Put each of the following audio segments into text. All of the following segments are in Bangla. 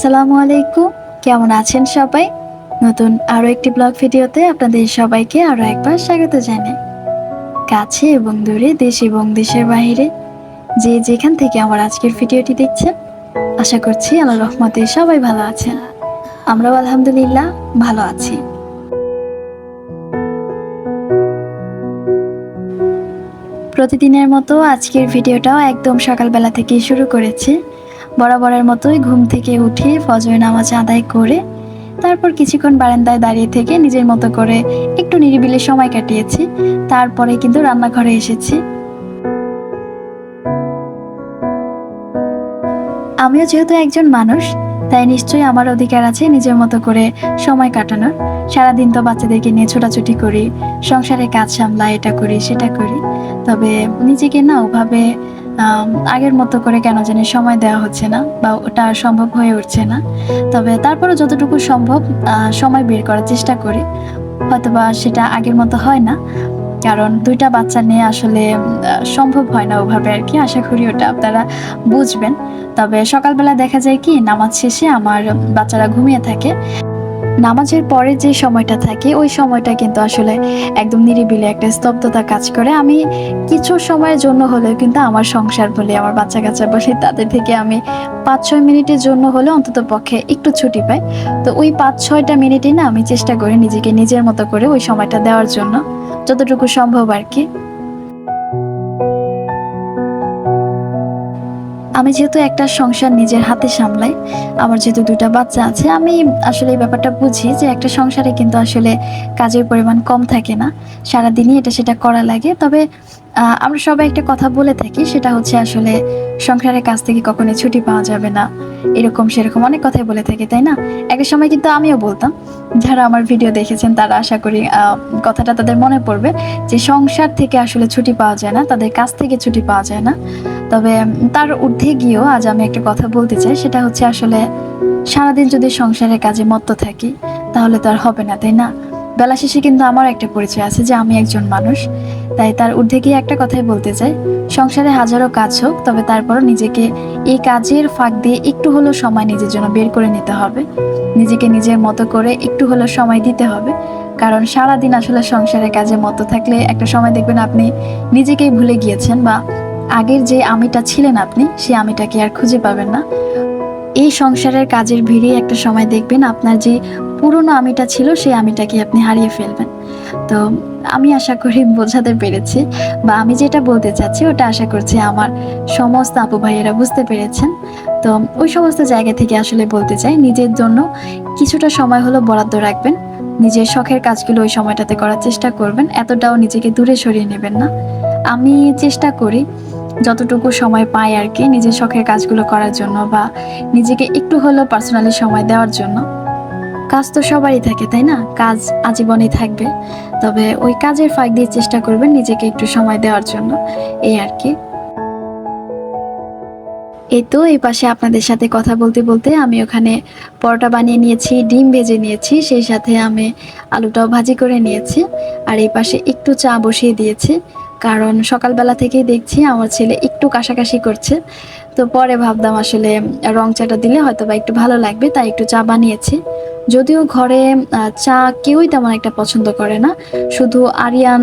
আসসালামু আলাইকুম। কেমন আছেন সবাই? নতুন আরও একটি ব্লগ ভিডিওতে আপনাদের সবাইকে আরও একবার স্বাগত জানাই। কাছে এবং দূরে, দেশ এবং দেশের বাইরে যে যেখান থেকে আমার আজকের ভিডিওটি দেখছেন, আশা করছি আল্লাহ রহমতে সবাই ভালো আছেন। আমরাও আলহামদুলিল্লাহ ভালো আছি। প্রতিদিনের মতো আজকের ভিডিওটাও একদম সকালবেলা থেকেই শুরু করেছি। বরাবরের মতোই ঘুম থেকে উঠে ফজর নামাজ আদায় করে তারপর কিছুক্ষণ বারান্দায় দাঁড়িয়ে থেকে নিজের মতো করে একটু নিরিবিলি সময় কাটিয়েছি। তারপরে কিন্তু রান্নাঘরে এসেছি। আমিও যেহেতু একজন মানুষ, তাই নিশ্চয়ই আমার অধিকার আছে নিজের মতো করে সময় কাটানোর। সারাদিন তো বাচ্চাদেরকে নিয়ে ছোটাছুটি করি, সংসারে কাজ সামলাই এটা করি, সেটা করি। তবে নিজেকে না ওভাবে আগের মতো করে কেন জানি সময় দেওয়া হচ্ছে না বা ওটা সম্ভব হয়ে উঠছে না। তবে তারপরে যতটুকু সম্ভব সময় বের করার চেষ্টা করি। হয়তোবা সেটা আগের মতো হয় না, কারণ দুইটা বাচ্চা নিয়ে আসলে সম্ভব হয় না ওভাবে আর কি। আশা করি ওটা আপনারা বুঝবেন। তবে সকালবেলা দেখা যায় কি, নামাজ শেষে আমার বাচ্চারা ঘুমিয়ে থাকে। নামাজের পরে যে সময়টা থাকে, ওই সময়টা কিন্তু আসলে একদম নিরিবিলি একটা স্তব্ধতা কাজ করে। আমি কিছু সময়ের জন্য হলেও কিন্তু আমার সংসার বলি, আমার বাচ্চা কাচ্চা বলি, তাদের থেকে আমি পাঁচ ছয় মিনিটের জন্য হলে অন্তত পক্ষে একটু ছুটি পাই। তো ওই পাঁচ ছয়টা মিনিটে না আমি চেষ্টা করি নিজেকে নিজের মতো করে ওই সময়টা দেওয়ার জন্য, যতটুকু সম্ভব আর কি। আমি যেহেতু একটা সংসার নিজের হাতে সামলাই, আমার যেহেতু দুটা বাচ্চা আছে, আমি আসলে এই ব্যাপারটা বুঝি যে একটা সংসারে কিন্তু আসলে কাজের পরিমাণ কম থাকে না। সারাদিনই এটা সেটা করা লাগে। তবে আমরা সবাই একটা কথা বলে থাকি, সেটা হচ্ছে আসলে সংসারের কাজ থেকে কখনোই ছুটি পাওয়া যাবে না। এরকম, সেরকম অনেক কথাই বলে থাকি, তাই না? একটা সময় কিন্তু আমিও বলতাম, যারা আমার ভিডিও দেখেছেন, তারা আশা করি কথাটা তাদের মনে পড়বে যে সংসার থেকে আসলে ছুটি পাওয়া যায় না, তাদের কাছ থেকে ছুটি পাওয়া যায় না। তবে তার ঊর্ধ্বে গিয়েও আজ আমি একটা কথা বলতে চাই, সেটা হচ্ছে আসলে সারাদিন যদি সংসারের কাজে মত্ত থাকি, তাহলে তো আর হবে না, তাই না? বেলা শেষে কিন্তু আমার একটা পরিচয় আছে যে আমি একজন মানুষ। তাই তার ঊর্ধ্বে গিয়ে একটা কথাই বলতে চাই। সংসারে হাজারো কাজ হোক, তবে তারপরও নিজেকে এই কাজের ফাঁক দিয়ে একটু হলেও সময় নিজের জন্য বের করে নিতে হবে। নিজেকে নিজের মতো করে একটু হলেও সময় দিতে হবে। কারণ সারাদিন আসলে সংসারের কাজে মতো থাকলে একটা সময় দেখবেন আপনি নিজেকেই ভুলে গিয়েছেন বা আগের যে আমিটা ছিলেন আপনি, সেই আমিটাকে আর খুঁজে পাবেন না। এই সংসারের কাজের ভিড়ে একটা সময় দেখবেন আপনার যে পুরনো আমিটা ছিল, সেই আমিটাকে আপনি হারিয়ে ফেলবেন। তো আমি আশা করি বোঝাতে পেরেছি বা আমি যেটা বলতে চাচ্ছি ওটা আশা করছি আমার সমস্ত আপু ভাইয়েরা বুঝতে পেরেছেন। তো ওই সমস্ত জায়গা থেকে আসলে বলতে চাই, নিজের জন্য কিছুটা সময় হলো বরাদ্দ রাখবেন। নিজের শখের কাজগুলো ওই সময়টাতে করার চেষ্টা করবেন, এতটাও নিজেকে দূরে সরিয়ে নেবেন না। আমি চেষ্টা করি যতটুকু সময় পাই আর কি নিজের শখের কাজগুলো করার জন্য বা নিজেকে একটু হলেও পার্সোনালি সময় দেওয়ার জন্য। কাজ তো সবারই থাকে, তাই না? কাজ আজীবনই থাকবে। তবে ওই কাজের ফাঁক দিয়ে চেষ্টা করবেন নিজেকে একটু সময় দেওয়ার জন্য। এই আর কি। এই তো, এই পাশে আপনাদের সাথে কথা বলতে বলতে আমি ওখানে পরোটা বানিয়ে নিয়েছি, ডিম ভেজে নিয়েছি, সেই সাথে আমি আলুটাও ভাজি করে নিয়েছি। আর এই পাশে একটু চা বসিয়ে দিয়েছি, কারণ সকালবেলা থেকেই দেখছি আমার ছেলে একটু কাশাকাশি করছে। তো পরে ভাবলাম আসলে রং চাটা দিলে হয়তো বা একটু ভালো লাগবে, তাই একটু চা বানিয়েছি। যদিও ঘরে চা কেউই তেমন একটা পছন্দ করে না। শুধু আরিয়ান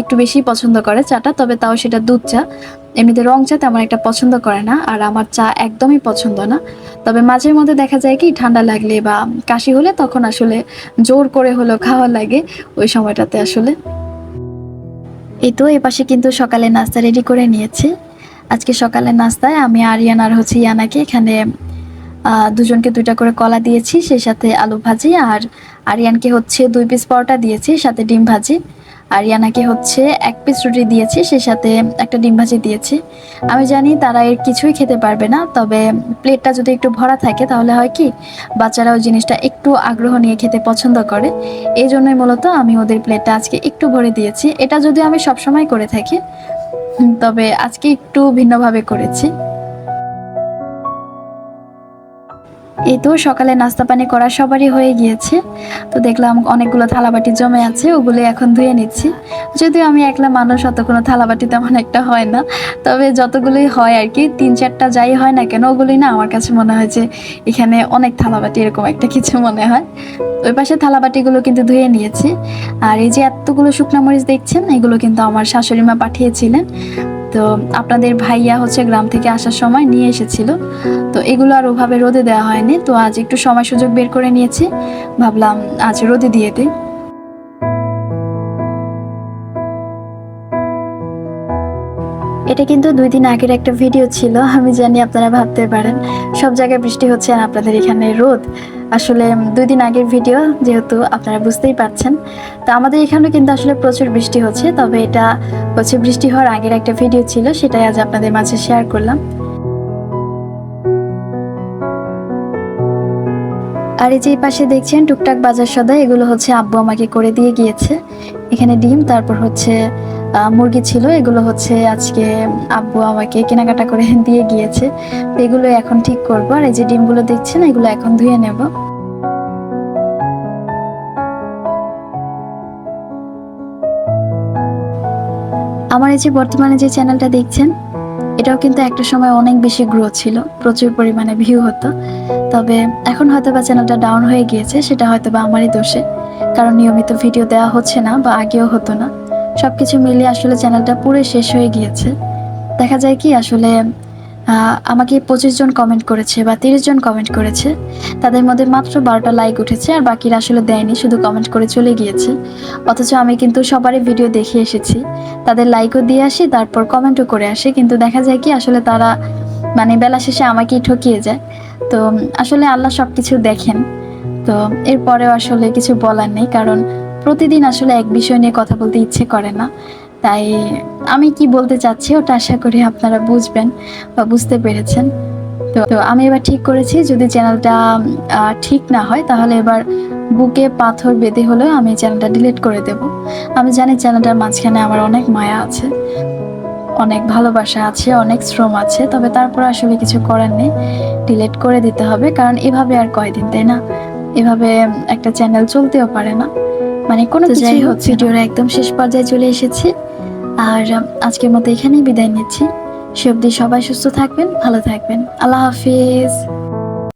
একটু বেশি পছন্দ করে চাটা, তবে তাও সেটা দুধ চা। এমনিতে রং চা তেমন একটা পছন্দ করে না, আর আমার চা একদমই পছন্দ না। তবে মাঝে মধ্যে দেখা যায় কি, ঠান্ডা লাগলে বা কাশি হলে তখন আসলে জোর করে হলেও খাওয়া লাগে ওই সময়টাতে আসলে। এই তো এপাশে কিন্তু সকালে নাস্তা রেডি করে নিয়েছি। আজকে সকালে নাস্তায় আমি আরিয়ান আর হচ্ছে ইয়ানাকে এখানে দুজনকে দুইটা করে কলা দিয়েছি, সেই সাথে আলু ভাজি, আর আরিয়ানকে হচ্ছে দুই পিস পরোটা দিয়েছি, সাথে ডিম ভাজি। আর ইয়ানাকে হচ্ছে এক পিস রুটি দিয়েছি, সেই সাথে একটা ডিম ভাজি দিয়েছি। আমি জানি তারা এর কিছুই খেতে পারবে না, তবে প্লেটটা যদি একটু ভরা থাকে তাহলে হয় কি, বাচ্চারা ওই জিনিসটা একটু আগ্রহ নিয়ে খেতে পছন্দ করে। এই জন্যই মূলত আমি ওদের প্লেটটা আজকে একটু ভরে দিয়েছি। এটা যদিও আমি সবসময় করে থাকি, তবে আজকে একটু ভিন্নভাবে করেছি। এই তো সকালে নাস্তা পানি করা সবারই হয়ে গিয়েছে। তো দেখলাম অনেকগুলো থালাবাটি জমে আছে, ওগুলো এখন ধুয়ে নিচ্ছি। যদিও আমি একলা মানুষ অত কোনো থালাবাটি তেমন একটা হয় না। তবে যতগুলোই হয় আর কি, তিন চারটা যাই হয় না কেন, ওগুলোই না আমার কাছে মনে হয় যে এখানে অনেক থালাবাটি এরকম একটা কিছু মনে হয়। ওই পাশে থালাবাটিগুলো কিন্তু ধুয়ে নিয়েছি। আর এই যে এতগুলো শুকনো মরিচ দেখছেন, এগুলো কিন্তু আমার শাশুড়ি মা পাঠিয়েছিলেন। তো আপনাদের ভাইয়া হচ্ছে গ্রাম থেকে আসার সময় নিয়ে এসেছিল। তো এগুলো আর ওভাবে রোদে দেওয়া হয়নি। তো আজ একটু সময় সুযোগ বের করে নিয়েছি। ভাবলাম আজ রোদে দিয়ে দিই। এটা কিন্তু দুই দিন আগের একটা ভিডিও ছিল, আমি জানি আপনারা ভাবতে পারেন। সব জায়গায় বৃষ্টি হচ্ছে আর আপনাদের এখানে রোদ। আসলে দুই দিন আগের ভিডিও, যেহেতু আপনারা বুঝতেই পারছেন। তো আমাদের এখানেও কিন্তু আসলে প্রচুর বৃষ্টি হচ্ছে, তবে এটা হচ্ছে বৃষ্টি হওয়ার আগের একটা ভিডিও ছিল, সেটাই আজ আপনাদের মাঝে শেয়ার করলাম। আর এই যে পাশে দেখছেন টুকটাক বাজার সদা, এগুলো হচ্ছে আব্বু আমাকে করে দিয়ে গিয়েছে। এখানে ডিম, তারপর হচ্ছে মুরগি ছিল, এগুলো হচ্ছে আজকে আব্বু আমাকে কেনাকাটা করে দিয়ে গিয়েছে। এগুলো এখন ঠিক করব। আর এই যে ডিমগুলো দেখছেন, এগুলো এখন ধুয়ে নেব। আমার এই যে বর্তমানে যে চ্যানেলটা দেখছেন, এটাও কিন্তু একটা সময় অনেক বেশি গ্রো ছিল, প্রচুর পরিমাণে ভিউ হতো। তবে এখন হয়তো বা চ্যানেলটা ডাউন হয়ে গিয়েছে, সেটা হয়তো বা আমারই দোষে। কারণ নিয়মিত ভিডিও দেওয়া হচ্ছে না বা আগেও হতো না। সবকিছু মিলিয়ে আসলে চ্যানেলটা পুরো শেষ হয়ে গিয়েছে। দেখা যায় কি আসলে আমাকে পঁচিশ জন কমেন্ট করেছে বা তিরিশ জন কমেন্ট করেছে। তাদের মধ্যে মাত্র বারোটা লাইক উঠেছে আর বাকিরা আসলে দেয়নি, শুধু কমেন্ট করে চলে গিয়েছে। অথচ আমি কিন্তু সবারই ভিডিও দেখে এসেছি। তাদের লাইকও দিয়ে আসি, তারপর কমেন্টও করে আসি। কিন্তু দেখা যায় কি আসলে তারা মানে বেলা শেষে আমাকেই ঠকিয়ে যায়। তো আসলে আল্লাহ সব কিছু দেখেন। তো এরপরেও আসলে কিছু বলার নেই, কারণ প্রতিদিন আসলে এক বিষয় নিয়ে কথা বলতে ইচ্ছে করে না। তাই আমি কি বলতে চাচ্ছি ওটা আশা করি আপনারা বুঝবেন বা বুঝতে পেরেছেন। তো আমি এবার ঠিক করেছি, যদি চ্যানেলটা ঠিক না হয় তাহলে এবার বুকে পাথর বেঁধে হলেও আমি চ্যানেলটা ডিলিট করে দেব। আমি জানি চ্যানেলটার মাঝখানে আমার অনেক মায়া আছে, অনেক ভালোবাসা আছে, অনেক শ্রম আছে, তবে তারপর আসলে কিছু করার নেই, ডিলিট করে দিতে হবে, কারণ এভাবে আর কয়দিন, তাই না? এভাবে একটা চ্যানেল চলতেও পারে না। মানে কোনো যাই হোক ভিডিওর একদম শেষ পর্যায়ে চলে এসেছি। আর আজকের মতো এখানেই বিদায় নিচ্ছি। সে অবধি সবাই সুস্থ থাকবেন ভালো থাকবেন। আল্লাহ হাফিজ।